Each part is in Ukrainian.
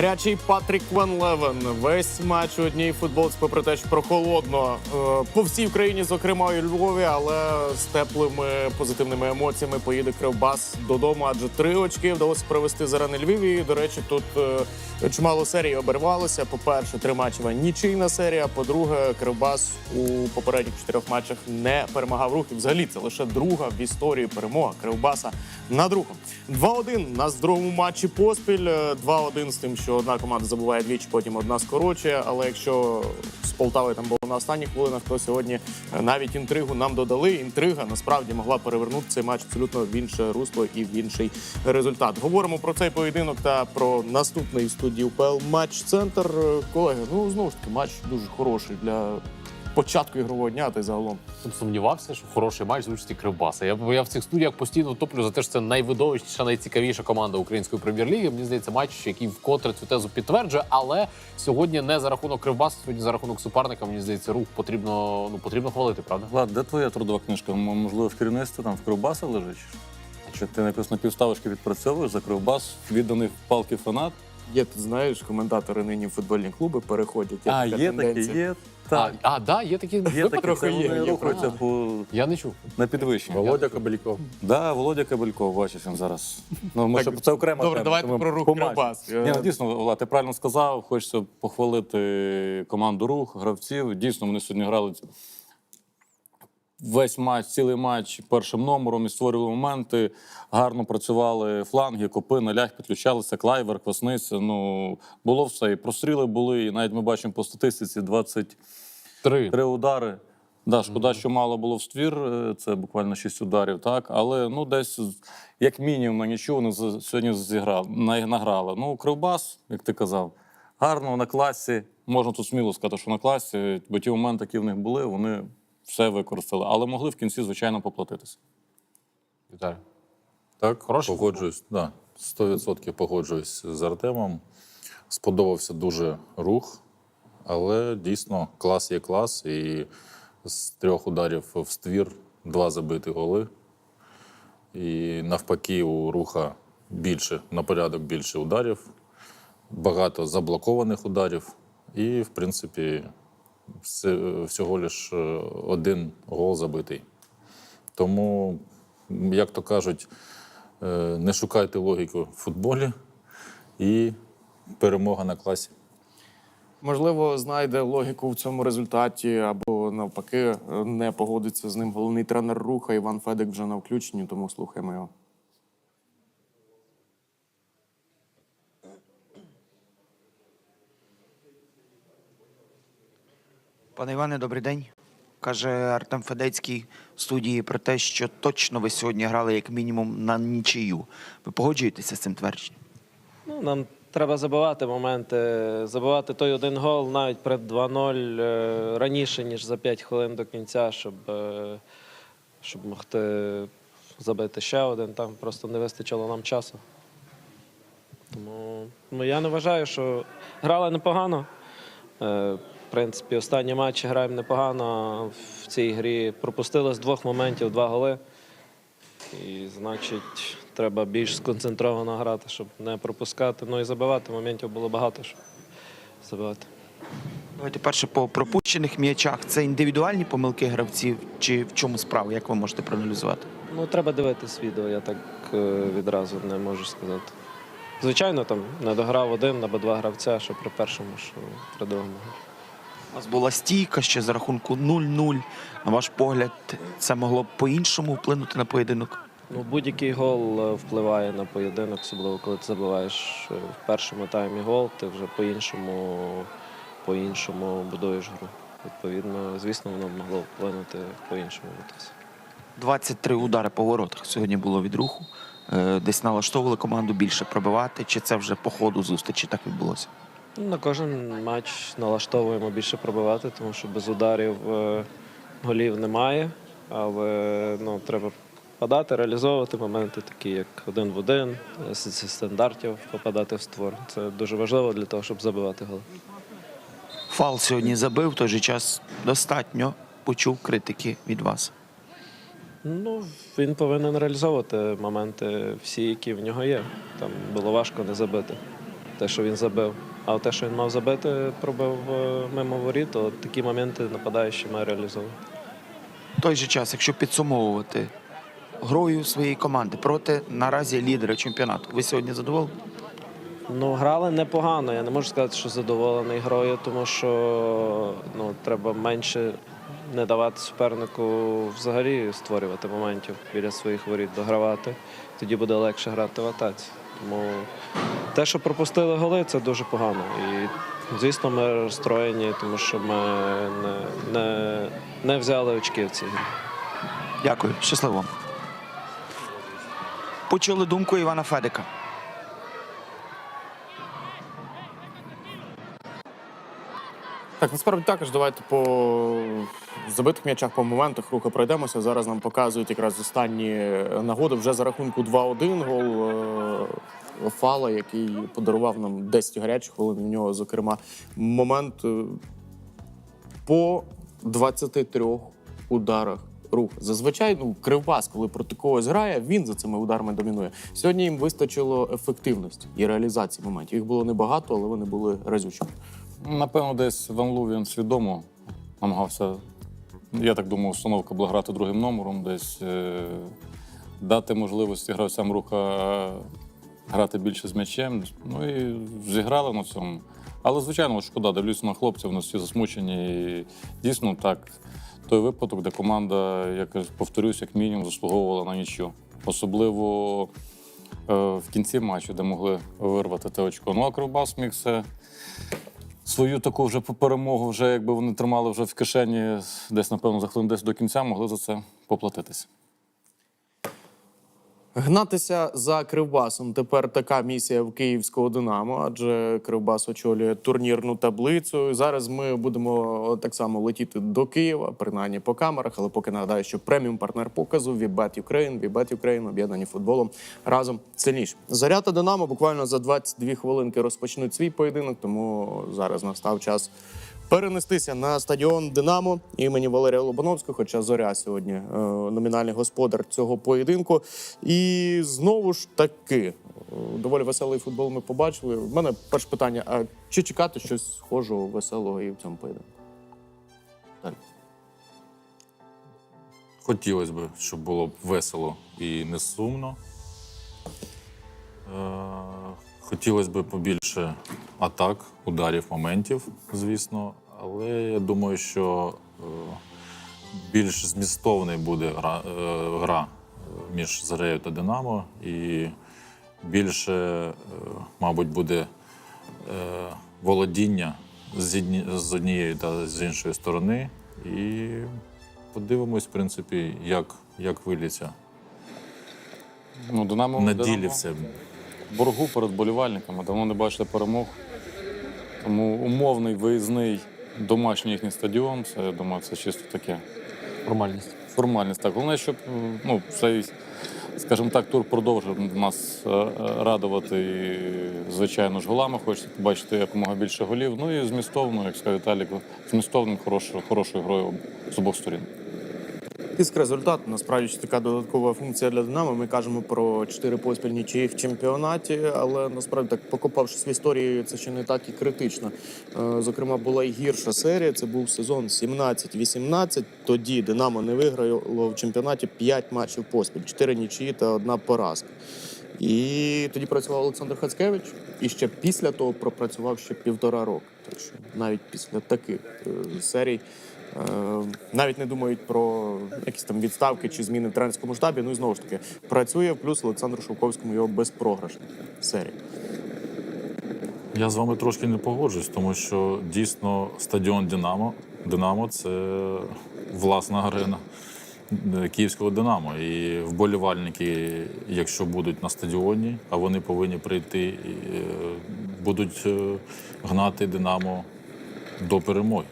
Гарячий Патрік Ван Левен. Весь матч у одній футболці, попри те, що прохолодно е, по всій Україні, зокрема і Львові, але з теплими позитивними емоціями поїде Кривбас додому, адже три очки вдалося провести заради Львіві. І, до речі, тут е, чимало серій обірвалося. По-перше, три матчева нічийна серія. По-друге, Кривбас у попередніх чотирьох матчах не перемагав рух. І взагалі це лише друга в історії перемога Кривбаса над рухом. 2-1 нас в другому матчі поспіль. Е, 2-1 з тим, що одна команда забуває двічі, потім одна скорочує. Але якщо з Полтави там було на останніх хвилинах, то сьогодні е, навіть інтригу нам додали. Інтрига насправді могла перевернути цей матч абсолютно в інше русло і в інший результат. Говоримо про цей поєдинок та про наступний студію УПЛ матч центр. Е, Колеги, ну знову ж таки, матч дуже хороший для початку ігрового дня та й загалом. Сумнівався, що хороший матч з участі Кривбаса. Я, я в цих студіях постійно топлю за те, що це найвидовищніша, найцікавіша команда української прем'єр-ліги. Мені здається, матч, який вкотре цю тезу підтверджує. Але сьогодні не за рахунок Кривбаса, сьогодні за рахунок суперника. Мені здається, рух потрібно ну потрібно хвалити, правда? Влад, де твоя трудова книжка? Можливо, в керівництві там в Кривбаса лежить? Чи ти якось на півставочки відпрацьовуєш за Кривбас, відданий в палки фанат? Є тут, знаєш, коментатори нині в футбольні клуби переходять. А, така є такі, тенденція. є. Так. А, а, да, є такі Є випадки? такі, трохи є, вони є рухаються по, Я не чув. на підвищення. Володя Кобельков. Да, Володя Кабельков, бачиш він зараз. Ну, ми Так, ще, це окрема добре, тема, давайте тому про рух по матчу. Кривбас. Ні, ну, дійсно, Влад, ти правильно сказав. Хочеться похвалити команду рух, гравців. Дійсно, вони сьогодні грали весь матч, цілий матч першим номером і створювали моменти. Гарно працювали фланги, копи, на лях підключалися, клайвер, квасниця. Ну, було все. І простріли були, і навіть ми бачимо по статистиці 20 Три. Удари. Да, шкода, що мало було в ствір, е, це буквально шість ударів, так. Але ну десь як мінімум на нічого вони сьогодні зіграли, на- награли. Ну, Кривбас, як ти казав, гарно на класі. Можна тут сміло сказати, що на класі, бо ті моменти, які в них були, вони все використали. Але могли в кінці, звичайно, поплатитися. Віталій. Так, Хороший погоджуюсь. Да, 100% погоджуюсь з Артемом. Сподобався дуже рух, але дійсно клас є клас. І з трьох ударів в ствір два забиті голи. І навпаки, у руха більше, на порядок більше ударів, багато заблокованих ударів. І, в принципі, всього лиш е, один гол забитий. Тому, як то кажуть, е, не шукайте логіку в футболі і перемога на класі. Можливо, знайде логіку в цьому результаті, або навпаки, не погодиться з ним головний тренер руха Іван Федик вже на включенні, тому слухаємо його. Пане Іване, добрий день. Каже Артем Федецький в студії про те, що точно ви сьогодні грали як мінімум на нічию. Ви погоджуєтеся з цим твердженням? Ну, нам треба забивати моменти, забивати той один гол навіть перед 2-0 е, раніше, ніж за 5 хвилин до кінця, щоб, е, щоб могти забити ще один. Там просто не вистачило нам часу. Тому ну, я не вважаю, що грали непогано. В принципі, останні матчі граємо непогано. В цій грі пропустили з двох моментів два голи. І значить, треба більш сконцентровано грати, щоб не пропускати. Ну і забивати. Моментів було багато, щоб забивати. Давайте перше по пропущених м'ячах. Це індивідуальні помилки гравців чи в чому справа? Як ви можете проаналізувати? Ну, треба дивитись відео, я так е, відразу не можу сказати. Звичайно, там не дограв один або два гравця, що при першому, що при другому. У вас була стійка ще за рахунку 0-0. На ваш погляд, це могло б по-іншому вплинути на поєдинок? Ну, будь-який гол е, впливає на поєдинок, особливо коли ти забиваєш е, в першому таймі гол, ти вже по-іншому, по-іншому будуєш гру. Відповідно, звісно, воно могло вплинути по-іншому. на це все. 23 удари по воротах сьогодні було від руху. Е, Десь налаштовували команду більше пробивати, чи це вже по ходу зустрічі так відбулося? На кожен матч налаштовуємо більше пробивати, тому що без ударів е, голів немає. Але ну, треба подати, реалізовувати моменти, такі як один в один, е, з зі стандартів попадати в створ. Це дуже важливо для того, щоб забивати голи. Фал сьогодні забив, в той же час достатньо почув критики від вас. Ну, він повинен реалізовувати моменти всі, які в нього є. Там було важко не забити. те, що він забив. А те, що він мав забити, пробив е, мимо воріт, то такі моменти нападаючі має реалізовувати. В той же час, якщо підсумовувати грою своєї команди проти наразі лідера чемпіонату, ви сьогодні задоволені? Ну, грали непогано. Я не можу сказати, що задоволений грою, тому що ну, треба менше не давати супернику взагалі створювати моментів біля своїх воріт, догравати. Тоді буде легше грати в атаці. Тому те, що пропустили голи, це дуже погано. І, звісно, ми розстроєні, тому що ми не, не, не взяли очки в цій. Дякую, щасливо. Почули думку Івана Федика. Так, насправді також давайте по забитих м'ячах, по моментах руху пройдемося. Зараз нам показують якраз останні нагоди вже за рахунку 2-1 гол е, Фала, який подарував нам 10 гарячих хвилин. В нього, зокрема, момент е, по 23 ударах рух. Зазвичай ну, Кривбас, коли проти когось грає, він за цими ударами домінує. Сьогодні їм вистачило ефективності і реалізації моментів. Їх було небагато, але вони були разючими. Напевно, десь Ван Лу він свідомо намагався. Я так думаю, установка була грати другим номером, десь е, дати можливості гравцям руха грати більше з м'ячем. Ну і зіграли на цьому. Але, звичайно, шкода, дивлюся на хлопців, вони всі засмучені. І дійсно так, той випадок, де команда, як повторюсь, як мінімум, заслуговувала на нічю. Особливо е, в кінці матчу, де могли вирвати те очко. Ну а Кривбас міг це свою таку вже перемогу, вже якби вони тримали вже в кишені, десь, напевно, за хвилин десь до кінця, могли за це поплатитися. Гнатися за Кривбасом тепер така місія в київського Динамо, адже Кривбас очолює турнірну таблицю. Зараз ми будемо так само летіти до Києва, принаймні по камерах. Але поки нагадаю, що преміум партнер показу Вібет Юкрейн, Вібет Юкрейн об'єднані футболом разом сильніше. Заря та Динамо буквально за 22 хвилинки розпочнуть свій поєдинок, тому зараз настав час. Перенестися на стадіон Динамо імені Валерія Лобановського, хоча зоря сьогодні е, номінальний господар цього поєдинку. І знову ж таки, е, доволі веселий футбол ми побачили. У мене перше питання: а чи чекати щось схожого, веселого і в цьому поєдинку? Хотілося б, щоб було б весело і не сумно. Е, Хотілося б побільше атак, ударів, моментів, звісно. Але я думаю, що е, більш змістовний буде гра, е, гра між Зарею та Динамо, і більше, е, мабуть, буде е, володіння з однієї та з іншої сторони. І подивимось, в принципі, як, як виліться. Ну, Динамо На ділі все. Боргу перед болівальниками. Давно не бачили перемог. Тому умовний виїзний домашній їхній стадіон, це я думаю, це чисто таке. Формальність. Формальність. Так, головне, щоб ну, цей, скажімо так, тур продовжив нас е, е, радувати. І, звичайно ж, голами хочеться побачити якомога більше голів. Ну і змістовно, як сказав Віталік, змістовним хорошою, хорошою грою з обох сторін. Тиск результат насправді ще така додаткова функція для Динамо. Ми кажемо про чотири поспіль нічиї в чемпіонаті, але насправді так покопавшись в історії, це ще не так і критично. Е, Зокрема, була і гірша серія. Це був сезон 17-18. Тоді Динамо не виграло в чемпіонаті 5 матчів поспіль, 4 нічиї та одна поразка. І тоді працював Олександр Хацкевич, і ще після того пропрацював ще півтора року. Так що навіть після таких е, серій навіть не думають про якісь там відставки чи зміни в тренерському штабі. Ну і знову ж таки працює в плюс Олександру Шовковському його безпрограшна серія. Я з вами трошки не погоджуюсь, тому що дійсно стадіон Динамо, Динамо це власна арена е, київського Динамо. І вболівальники, якщо будуть на стадіоні, а вони повинні прийти, е, будуть е, гнати Динамо до перемоги.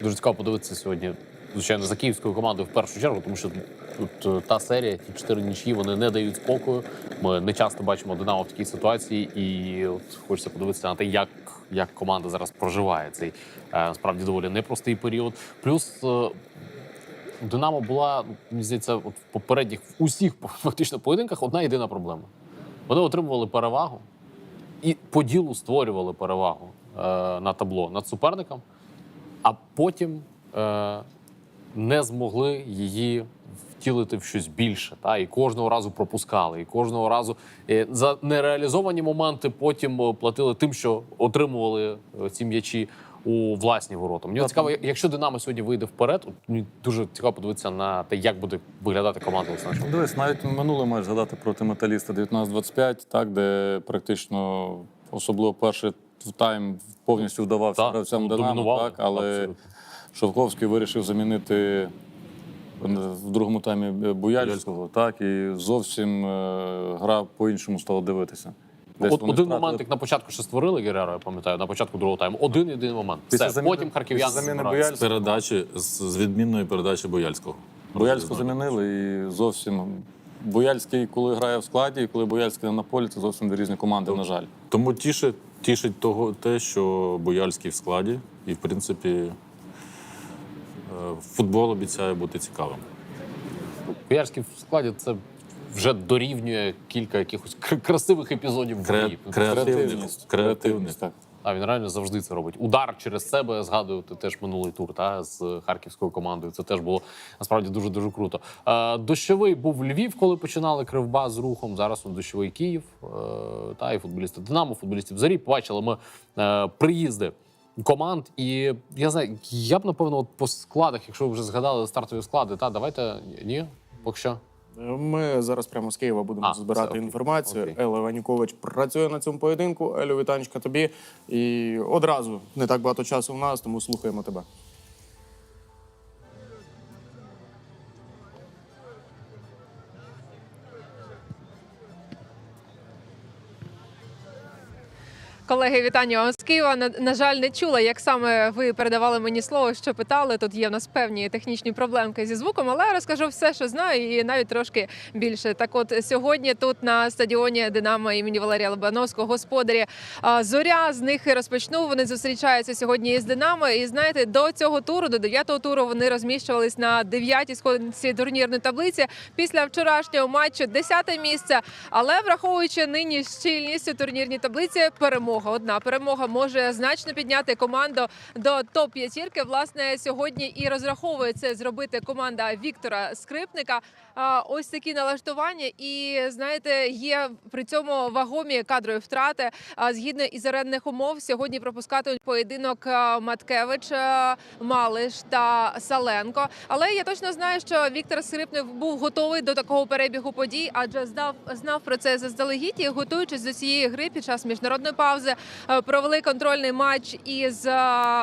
Дуже цікаво подивитися сьогодні, звичайно, за київською командою в першу чергу, тому що тут е, та серія, ті чотири нічі, вони не дають спокою. Ми не часто бачимо Динамо в такій ситуації, і от хочеться подивитися на те, як, як команда зараз проживає цей е, справді доволі непростий період. Плюс е, Динамо була, мені здається, от в попередніх в усіх фактично поєдинках одна єдина проблема. Вони отримували перевагу. і по ділу створювали перевагу на табло над суперником, а потім е, не змогли її втілити в щось більше. Та? І кожного разу пропускали, і кожного разу е, за нереалізовані моменти потім е, платили тим, що отримували е, ці м'ячі у власні ворота. Мені цікаво, якщо Динамо сьогодні вийде вперед, от мені дуже цікаво подивитися на те, як буде виглядати команда Олександра. Дивись, навіть минулий матч згадати проти металіста 19-25, так, де практично особливо перший в тайм повністю вдавався Так, гравцям домінували, Динамо, так, але абсолютно. Шовковський вирішив замінити в другому таймі Буяльського, так, і зовсім е, гра по-іншому стала дивитися. Десь От один втратили- момент, як на початку ще створили Гереро, я пам'ятаю, на початку другого тайму. Один єдиний момент. Після Все, заміни- потім харків'яни заміни. З Буяльського. передачі з, з відмінної передачі Бояльського. Буяльського замінили і зовсім. Буяльський, коли грає в складі, і коли Буяльський не на полі, це зовсім дві різні команди, на жаль. Тому тішить, тішить того те, що Бояльський в складі, і в принципі е, футбол обіцяє бути цікавим. Боярський в складі це вже дорівнює кілька якихось красивих епізодів в Кре-. Креативність. Креативність. А він реально завжди це робить. Удар через себе згадувати теж минулий тур та з харківською командою. Це теж було насправді дуже дуже круто. Е, дощовий був Львів, коли починали кривба з рухом. Зараз он дощовий Київ. Е, та і футболісти Динамо, футболістів Зарі. Побачили ми е, приїзди. Команд, і я знаю, я б напевно от по складах, якщо ви вже згадали стартові склади, та давайте ні, поки що. Ми зараз прямо з Києва будемо А, збирати окей. інформацію. Окей. Елла Ванюкович працює на цьому поєдинку. Елю, вітанечка тобі. І одразу не так багато часу в нас, тому слухаємо тебе. Колеги, вітання вам з Києва. На, на жаль, не чула, як саме ви передавали мені слово, що питали. Тут є в нас певні технічні проблемки зі звуком, але розкажу все, що знаю, і навіть трошки більше. Так, от сьогодні тут на стадіоні Динамо імені Валерія Лобановського господарі зоря з них розпочну. Вони зустрічаються сьогодні із Динамо. І знаєте, до цього туру, до дев'ятого туру, вони розміщувались на дев'ятій сходинці турнірної таблиці. Після вчорашнього матчу десяте місце. Але враховуючи нині щільність у турнірній таблиці, перемога одна перемога може значно підняти команду до топ п'ятірки. Власне, сьогодні і розраховує це зробити команда Віктора Скрипника. Ось такі налаштування, і знаєте, є при цьому вагомі кадрові втрати. Згідно із орендних умов, сьогодні пропускатимуть поєдинок Маткевич, Малиш та Саленко. Але я точно знаю, що Віктор Скрипник був готовий до такого перебігу подій, адже знав знав про це заздалегідь і готуючись до цієї гри під час міжнародної паузи, е, провели контрольний матч із е,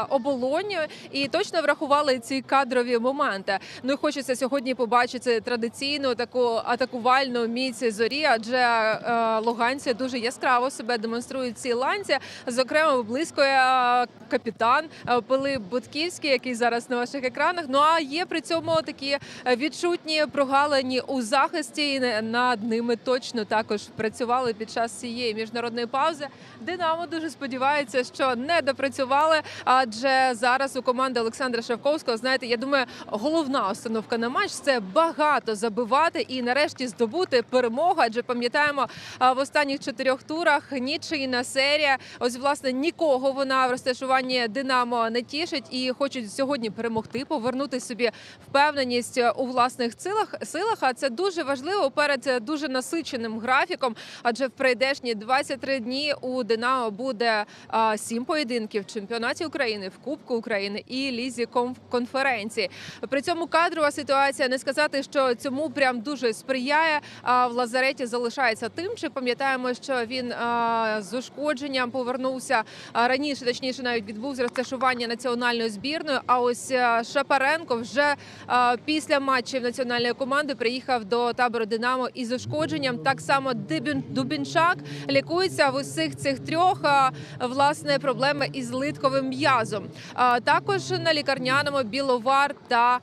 оболонню і точно врахували ці кадрові моменти. Ну хочеться сьогодні побачити традиційну таку атакувальну міць зорі, адже е, луганці дуже яскраво себе демонструють ці ланці. Зокрема, близько е, капітан е, Пилип Бутківський, який зараз на ваших екранах. Ну а є при цьому такі е, відчутні прогалині у захисті. і Над ними точно також працювали під час цієї міжнародної паузи. Динамо дуже сподівається, що не допрацювали, адже зараз у команди Олександра Шевковського, знаєте, я думаю, головна установка на матч це багато забивати і нарешті здобути перемогу. Адже пам'ятаємо в останніх чотирьох турах нічийна серія. Ось власне нікого вона в розташуванні Динамо не тішить і хочуть сьогодні перемогти, повернути собі впевненість у власних силах. Силах, а це дуже важливо перед дуже насиченим графіком. Адже в прийдешні 23 дні у Динамо буде сім поєдинків в чемпіонаті України, в Кубку України і лізі конф- конференції. При цьому кадрова ситуація не сказати, що цьому прям дуже сприяє. В лазареті залишається тим, чи пам'ятаємо, що він з ушкодженням повернувся раніше, точніше, навіть відбув з розташування національної збірної. А ось Шапаренко вже після матчів національної команди приїхав до табору Динамо із ушкодженням. Так само Дубінчак лікується в усіх цих трьох власне проблеми із литковим м'язом. Також на лікарняному Біловар та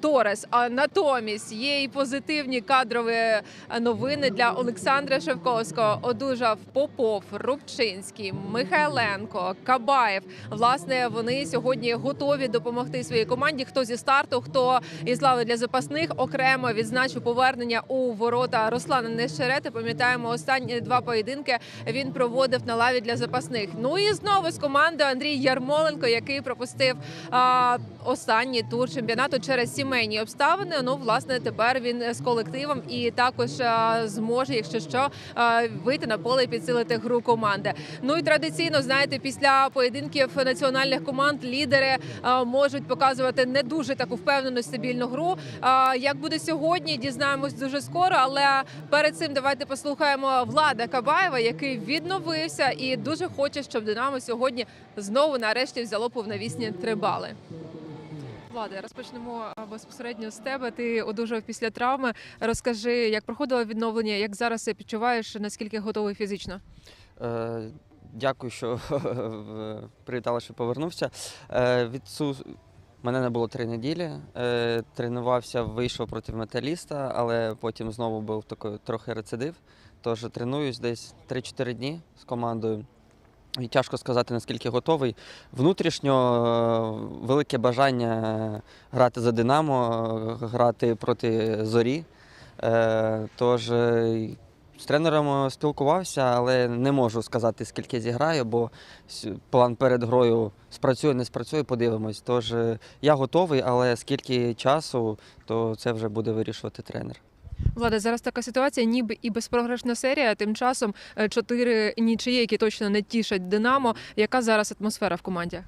Торес. А натомість є і позитивні кадрові е, новини для Олександра Шевковського. Одужав Попов, Рубчинський, Михайленко, Кабаєв. Власне, вони сьогодні готові допомогти своїй команді. Хто зі старту, хто із лави для запасних. Окремо відзначу повернення у ворота Руслана Нещерети. Пам'ятаємо, останні два поєдинки він проводив на лаві для запасних. Ну і знову з командою Андрій Ярмоленко, який пропустив а, останній тур чемпіонату через сімейні обставини. Ну, власне, тепер він з колективом і також зможе, якщо що, вийти на поле і підсилити гру команди. Ну і традиційно, знаєте, після поєдинків національних команд лідери можуть показувати не дуже таку впевнену стабільну гру. Як буде сьогодні, дізнаємось дуже скоро. Але перед цим давайте послухаємо Влада Кабаєва, який відновився і дуже хоче, щоб Динамо сьогодні знову нарешті взяло повнавісні три бали. Влади, розпочнемо безпосередньо з тебе. Ти одужав після травми. Розкажи, як проходило відновлення, як зараз себе підчуваєш, наскільки готовий фізично? Е, Дякую, що привітала, що повернувся. Е, Відсу... Мене не було три неділі. Е, Тренувався, вийшов проти металіста, але потім знову був такий трохи рецидив. Тож тренуюсь десь 3-4 дні з командою. І тяжко сказати, наскільки готовий. Внутрішньо е, велике бажання грати за Динамо, е, грати проти зорі. Е, Тож е, з тренером спілкувався, але не можу сказати, скільки зіграю, бо план перед грою спрацює, не спрацює, подивимось. Тож е, я готовий, але скільки часу, то це вже буде вирішувати тренер. Влада, зараз така ситуація, ніби і безпрограшна серія. Тим часом е, чотири нічиї, які точно не тішать Динамо. Яка зараз атмосфера в команді?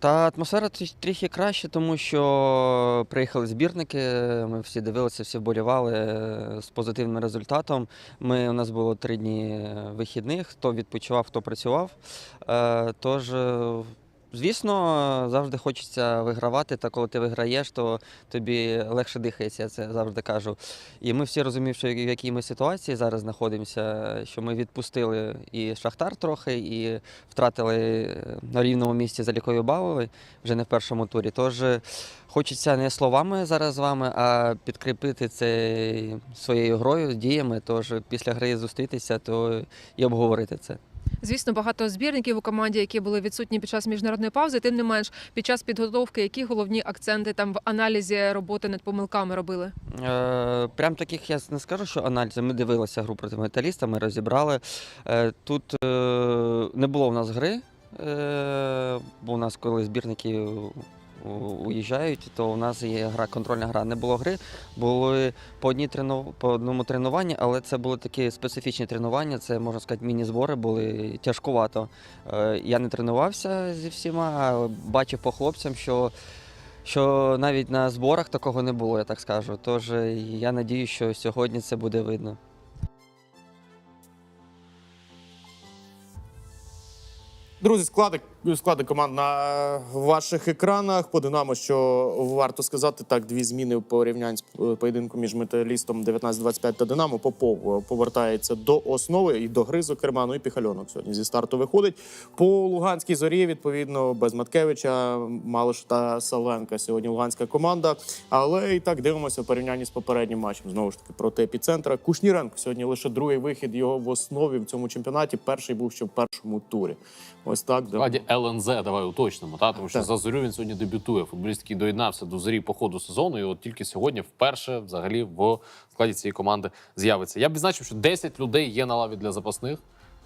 Та атмосфера трохи краще, тому що приїхали збірники, ми всі дивилися, всі вболівали е, з позитивним результатом. Ми, у нас було три дні вихідних, хто відпочивав, хто працював. Е, Тож, звісно, завжди хочеться вигравати, та коли ти виграєш, то тобі легше дихається, я це завжди кажу. І ми всі розуміємо, що в якій ми ситуації зараз знаходимося, що ми відпустили і Шахтар трохи, і втратили е, на рівному місці залікові бали вже не в першому турі. Тож е, хочеться не словами зараз з вами, а підкріпити це своєю грою, діями. Тож після гри зустрітися, то і обговорити це. Звісно, багато збірників у команді, які були відсутні під час міжнародної паузи. Тим не менш, під час підготовки, які головні акценти там в аналізі роботи над помилками робили? Е, прям таких я не скажу, що аналізи. Ми дивилися гру проти металіста, ми розібрали. Е, тут е, не було в нас гри, е, бо у нас, коли збірники уїжджають, то у нас є гра, контрольна гра. Не було гри, були по, одній трену, по одному тренуванні, але це були такі специфічні тренування. Це можна сказати, міні-збори були тяжкувато. Е, я не тренувався зі всіма, а бачив по хлопцям, що що навіть на зборах такого не було, я так скажу. Тож е, я надію, що сьогодні це буде видно. Друзі, склади, склади команд на ваших екранах. По Динамо, що варто сказати, так, дві зміни в порівнянні з е, поєдинком між металістом 19-25 та Динамо. Попов е, повертається до основи і до гри, зокрема. Ну і Піхальонок сьогодні зі старту виходить. По Луганській зорі, відповідно, без Маткевича, Малиш та Савенка. Сьогодні луганська команда. Але і так дивимося в порівнянні з попереднім матчем. Знову ж таки, проти епіцентра. Кушніренко сьогодні лише другий вихід його в основі в цьому чемпіонаті. Перший був ще в першому турі. Ось так. Складі ЛНЗ, давай уточнимо, та тому що Так. за зорю він сьогодні дебютує. Футболіст, який доєднався до зорі по ходу сезону, і от тільки сьогодні вперше взагалі в складі цієї команди з'явиться. Я б відзначив, що 10 людей є на лаві для запасних.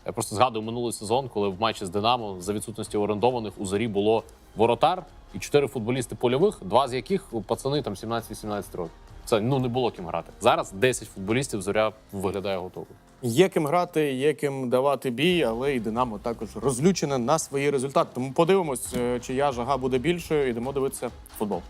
Я просто згадую минулий сезон, коли в матчі з Динамо за відсутності орендованих у зорі було воротар і чотири футболісти польових, два з яких пацани там 17-18 років. Це ну не було ким грати. Зараз 10 футболістів зоря виглядає готовою. Є ким грати, є ким давати бій, але і Динамо також розлючене на свої результати. Тому подивимось, е, чия жага буде більшою. Йдемо дивитися футбол.